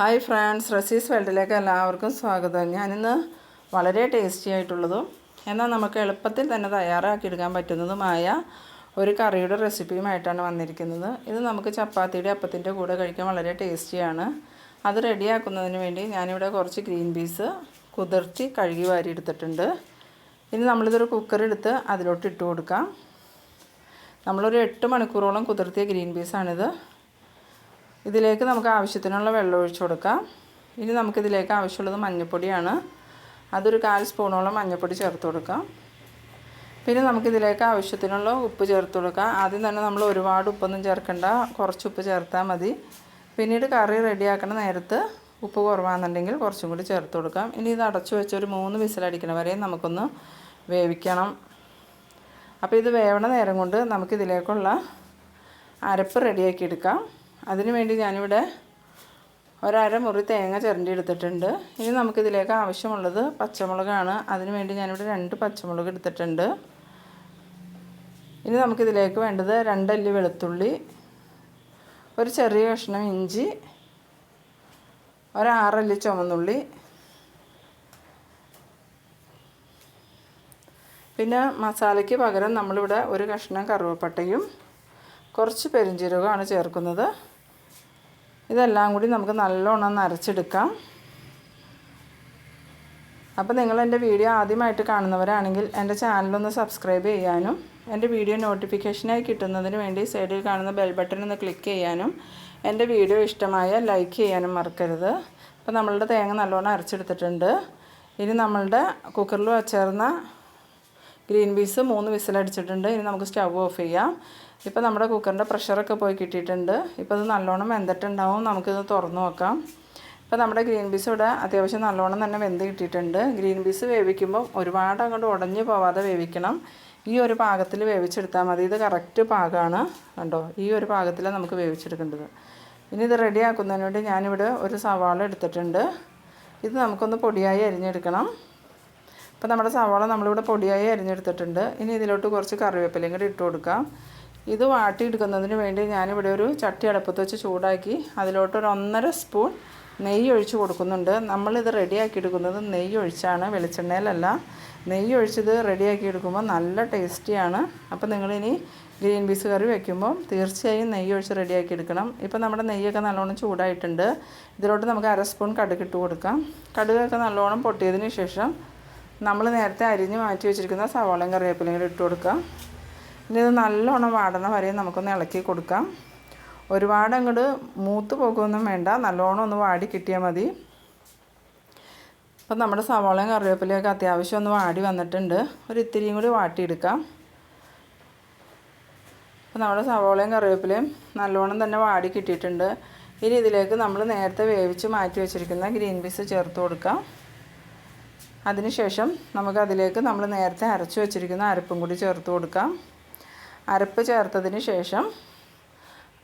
Hi friends റസീസ് വേൾഡിലേക്ക് എല്ലാവർക്കും സ്വാഗതം. ഞാനിന്ന് വളരെ ടേസ്റ്റി ആയിട്ടുള്ളതും എന്നാൽ നമുക്ക് എളുപ്പത്തിൽ തന്നെ തയ്യാറാക്കിയെടുക്കാൻ പറ്റുന്നതുമായ ഒരു കറിയുടെ റെസിപ്പിയുമായിട്ടാണ് വന്നിരിക്കുന്നത്. ഇത് നമുക്ക് ചപ്പാത്തിയുടെ അപ്പത്തിന്റെ കൂടെ കഴിക്കാൻ വളരെ ടേസ്റ്റിയാണ് അത് റെഡിയാക്കുന്നതിന് വേണ്ടി ഞാനിവിടെ കുറച്ച് ഗ്രീൻ പീസ് കുതിർത്തി കഴുകി വാരി എടുത്തിട്ടുണ്ട് ഇനി നമ്മളിതൊരു കുക്കറെടുത്ത് അതിലോട്ട് ഇട്ട് കൊടുക്കാം. നമ്മളൊരു എട്ട് മണിക്കൂറോളം കുതിർത്തിയ ഗ്രീൻ പീസാണിത്. ഇതിലേക്ക് നമുക്ക് ആവശ്യത്തിനുള്ള വെള്ളം ഒഴിച്ചു കൊടുക്കാം. ഇനി നമുക്കിതിലേക്ക് ആവശ്യമുള്ളത് മഞ്ഞൾപ്പൊടിയാണ് അതൊരു കാൽ സ്പൂണോളം മഞ്ഞൾപ്പൊടി ചേർത്ത് കൊടുക്കാം. പിന്നെ നമുക്കിതിലേക്ക് ആവശ്യത്തിനുള്ള ഉപ്പ് ചേർത്ത് കൊടുക്കാം. ആദ്യം തന്നെ നമ്മൾ ഒരുപാട് ഉപ്പൊന്നും ചേർക്കണ്ട. കുറച്ച് ഉപ്പ് ചേർത്താൽ മതി. പിന്നീട് കറി റെഡിയാക്കണ നേരത്ത് ഉപ്പ് കുറവാണെന്നുണ്ടെങ്കിൽ കുറച്ചും കൂടി ചേർത്ത് കൊടുക്കാം. ഇനി ഇത് അടച്ചു വെച്ച് ഒരു മൂന്ന് വിസിലടിക്കണ വരെ നമുക്കൊന്ന് വേവിക്കണം. അപ്പോൾ ഇത് വേവണ നേരം കൊണ്ട് നമുക്കിതിലേക്കുള്ള അരപ്പ് റെഡിയാക്കി എടുക്കാം. അതിന് വേണ്ടി ഞാനിവിടെ ഒരര മുറി തേങ്ങ ചിരണ്ടി എടുത്തിട്ടുണ്ട് ഇനി നമുക്കിതിലേക്ക് ആവശ്യമുള്ളത് പച്ചമുളകാണ്. അതിന് വേണ്ടി ഞാനിവിടെ രണ്ട് പച്ചമുളക് എടുത്തിട്ടുണ്ട്. ഇനി നമുക്കിതിലേക്ക് വേണ്ടത് രണ്ടല്ലി വെളുത്തുള്ളി ഒരു ചെറിയ കഷ്ണം ഇഞ്ചി ഒരാറല്ലി ചുമന്നുള്ളി പിന്നെ മസാലയ്ക്ക് പകരം നമ്മളിവിടെ ഒരു കഷ്ണം കറുവപ്പട്ടയും കുറച്ച് പെരിഞ്ചീരകമാണ് ചേർക്കുന്നത്. ഇതെല്ലാം കൂടി നമുക്ക് നല്ലോണം നരച്ചെടുക്കാം അപ്പോൾ നിങ്ങൾ എന്റെ വീഡിയോ ആദ്യമായിട്ട് കാണുന്നവരാണെങ്കിൽ എന്റെ ചാനലൊന്ന് സബ്സ്ക്രൈബ് ചെയ്യാനും എന്റെ വീഡിയോ നോട്ടിഫിക്കേഷനായി കിട്ടുന്നതിന് വേണ്ടി സൈഡിൽ കാണുന്ന ബെൽ ബട്ടൺ ഒന്ന് ക്ലിക്ക് ചെയ്യാനും എന്റെ വീഡിയോ ഇഷ്ടമായ ലൈക്ക് ചെയ്യാനും മറക്കരുത്. അപ്പോൾ നമ്മളുടെ തേങ്ങ നല്ലോണം അരച്ചെടുത്തിട്ടുണ്ട്. ഇനി നമ്മളുടെ കുക്കറിൽ വച്ചേർന്ന ഗ്രീൻ പീസ് മൂന്ന് വിസിലടിച്ചിട്ടുണ്ട്. ഇനി നമുക്ക് സ്റ്റവ് ഓഫ് ചെയ്യാം. ഇപ്പോൾ നമ്മുടെ കുക്കറിന്റെ പ്രഷറൊക്കെ പോയി കിട്ടിയിട്ടുണ്ട്. ഇപ്പോൾ ഇത് നല്ലോണം വെന്തിട്ടുണ്ടാവും. നമുക്കിത് തുറന്ന് നോക്കാം. ഇപ്പോൾ നമ്മുടെ ഗ്രീൻ പീസ് ഇവിടെ അത്യാവശ്യം നല്ലോണം തന്നെ വെന്ത് കിട്ടിയിട്ടുണ്ട്. ഗ്രീൻ പീസ് വേവിക്കുമ്പോൾ ഒരുപാട് അങ്ങോട്ട് ഉടഞ്ഞു പോവാതെ വേവിക്കണം. ഈ ഒരു പാകത്തിൽ വേവിച്ചെടുത്താൽ മതി. ഇത് കറക്റ്റ് പാകമാണ് കണ്ടോ? ഈ ഒരു പാകത്തിൽ നമുക്ക് വേവിച്ചെടുക്കേണ്ടത്. ഇനി ഇത് റെഡിയാക്കുന്നതിന് വേണ്ടി ഞാനിവിടെ ഒരു സവാള എടുത്തിട്ടുണ്ട്. ഇത് നമുക്കൊന്ന് പൊടിയായി അരിഞ്ഞെടുക്കണം. അപ്പോൾ നമ്മുടെ സവാള നമ്മളിവിടെ പൊടിയായി അരിഞ്ഞെടുത്തിട്ടുണ്ട്. ഇനി ഇതിലോട്ട് കുറച്ച് കറിവേപ്പിലയും കൂടി ഇട്ട് കൊടുക്കാം. ഇത് വാട്ടിയെടുക്കുന്നതിന് വേണ്ടി ഞാനിവിടെ ഒരു ചട്ടി അടുപ്പത്ത് വെച്ച് ചൂടാക്കി അതിലോട്ടൊരു ഒന്നര സ്പൂൺ നെയ്യ് ഒഴിച്ച് കൊടുക്കുന്നുണ്ട്. നമ്മളിത് റെഡിയാക്കി എടുക്കുന്നത് നെയ്യ് ഒഴിച്ചാണ് വെളിച്ചെണ്ണയിലല്ല. നെയ്യ് ഒഴിച്ചത് റെഡിയാക്കി എടുക്കുമ്പോൾ നല്ല ടേസ്റ്റിയാണ്. അപ്പോൾ നിങ്ങളിനി ഗ്രീൻ പീസ് കറി വെക്കുമ്പോൾ തീർച്ചയായും നെയ്യ് ഒഴിച്ച് റെഡിയാക്കി എടുക്കണം ഇപ്പോൾ നമ്മുടെ നെയ്യൊക്കെ നല്ലോണം ചൂടായിട്ടുണ്ട്. ഇതിലോട്ട് നമുക്ക് അര സ്പൂൺ കടുക് ഇട്ട് കൊടുക്കാം. കടുകൊക്കെ നല്ലോണം പൊട്ടിയതിന് ശേഷം നമ്മൾ നേരത്തെ അരിഞ്ഞ് മാറ്റി വെച്ചിരിക്കുന്ന സവാളയും കറിവേപ്പിലയും കൂടി ഇട്ട് കൊടുക്കാം. ഇനി ഇത് നല്ലോണം വാടണ വരെ നമുക്കൊന്ന് ഇളക്കി കൊടുക്കാം. ഒരുപാട് അങ്ങോട്ട് മൂത്ത് പോകുമൊന്നും വേണ്ട. നല്ലോണം ഒന്ന് വാടി കിട്ടിയാൽ മതി. അപ്പം നമ്മുടെ സവാളയും കറിവേപ്പിലയൊക്കെ അത്യാവശ്യം ഒന്ന് വാടി വന്നിട്ടുണ്ട്. ഒരു ഇത്തിരിയും കൂടി വാട്ടിയെടുക്കാം. അപ്പം നമ്മുടെ സവാളയും കറിവേപ്പിലയും നല്ലോണം തന്നെ വാടി കിട്ടിയിട്ടുണ്ട്. ഇനി ഇതിലേക്ക് നമ്മൾ നേരത്തെ വേവിച്ച് മാറ്റി വെച്ചിരിക്കുന്ന ഗ്രീൻ പീസ് ചേർത്ത് കൊടുക്കാം. അതിനുശേഷം നമുക്കതിലേക്ക് നമ്മൾ നേരത്തെ അരച്ച് വെച്ചിരിക്കുന്ന അരപ്പും കൂടി ചേർത്ത് കൊടുക്കാം. അരപ്പ് ചേർത്തതിന് ശേഷം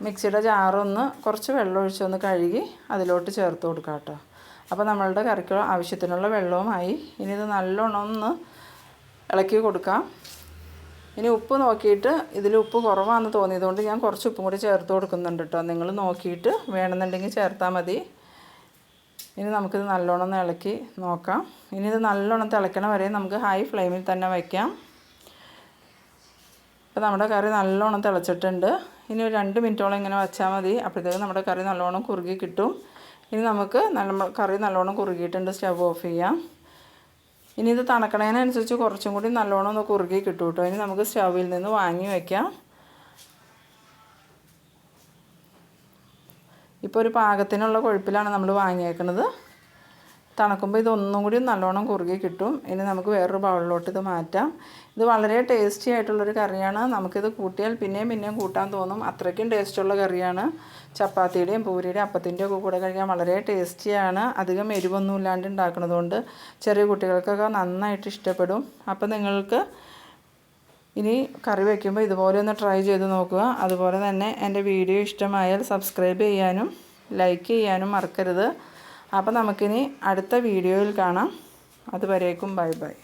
മിക്സിയുടെ ജാറൊന്ന് കുറച്ച് വെള്ളം ഒഴിച്ചൊന്ന് കഴുകി അതിലോട്ട് ചേർത്ത് കൊടുക്കാം കേട്ടോ. അപ്പോൾ നമ്മളുടെ കറിക്ക് ആവശ്യത്തിനുള്ള വെള്ളവുമായി ഇനി ഇത് നല്ലോണം ഒന്ന് ഇളക്കി കൊടുക്കാം. ഇനി ഉപ്പ് നോക്കിയിട്ട് ഇതിൽ ഉപ്പ് കുറവാണെന്ന് തോന്നിയതുകൊണ്ട് ഞാൻ കുറച്ച് ഉപ്പും കൂടി ചേർത്ത് കൊടുക്കുന്നുണ്ട് കേട്ടോ. നിങ്ങൾ നോക്കിയിട്ട് വേണമെന്നുണ്ടെങ്കിൽ ചേർത്താൽ മതി. ഇനി നമുക്കിത് നല്ലോണം ഇളക്കി നോക്കാം. ഇനി ഇത് നല്ലോണം തിളയ്ക്കണ വരെ നമുക്ക് ഹൈ ഫ്ലെയിമിൽ തന്നെ വയ്ക്കാം. ഇപ്പോൾ നമ്മുടെ കറി നല്ലോണം തിളച്ചിട്ടുണ്ട്. ഇനി ഒരു രണ്ട് മിനിറ്റോളം ഇങ്ങനെ വെച്ചാൽ മതി. അപ്പോഴത്തേക്കും നമ്മുടെ കറി നല്ലോണം കുറുകി കിട്ടും. ഇനി നമുക്ക് നല്ല കറി നല്ലോണം കുറുകിയിട്ടുണ്ട്. സ്റ്റവ് ഓഫ് ചെയ്യാം. ഇനി ഇത് തണക്കണതിനനുസരിച്ച് കുറച്ചും കൂടി നല്ലോണം ഒന്ന് കുറുകി കിട്ടും കേട്ടോ. ഇനി നമുക്ക് സ്റ്റവിൽ നിന്ന് വാങ്ങി വയ്ക്കാം ഇപ്പോൾ ഒരു പാകത്തിനുള്ള കൊഴുപ്പിലാണ് നമ്മൾ വാങ്ങിയേക്കുന്നത്. തണുക്കുമ്പോൾ ഇതൊന്നും കൂടി നല്ലോണം കുറുകി കിട്ടും. ഇനി നമുക്ക് വേറൊരു ബൗളിലോട്ട് ഇത് മാറ്റാം. ഇത് വളരെ ടേസ്റ്റി ആയിട്ടുള്ളൊരു കറിയാണ്. നമുക്കിത് കൂട്ടിയാൽ പിന്നെയും പിന്നെയും കൂട്ടാൻ തോന്നും. അത്രയ്ക്കും ടേസ്റ്റുള്ള കറിയാണ്. ചപ്പാത്തിയുടെയും പൂരിയുടെയും അപ്പത്തിന്റെയും ഒക്കെ കൂടെ കഴിക്കാൻ വളരെ ടേസ്റ്റിയാണ് അധികം എരിവൊന്നും ഇല്ലാണ്ട് ഉണ്ടാക്കുന്നതുകൊണ്ട് ചെറിയ കുട്ടികൾക്കൊക്കെ നന്നായിട്ട് ഇഷ്ടപ്പെടും. അപ്പോൾ നിങ്ങൾക്ക് ഇനി കറി വയ്ക്കുമ്പോൾ ഇതുപോലെ ഒന്ന് ട്രൈ ചെയ്ത് നോക്കുക. അതുപോലെ തന്നെ എന്റെ വീഡിയോ ഇഷ്ടമായാൽ സബ്സ്ക്രൈബ് ചെയ്യാനും ലൈക്ക് ചെയ്യാനും മറക്കരുത്. അപ്പോൾ നമുക്കിനി അടുത്ത വീഡിയോയിൽ കാണാം. അതുവരേക്കും ബൈ ബൈ.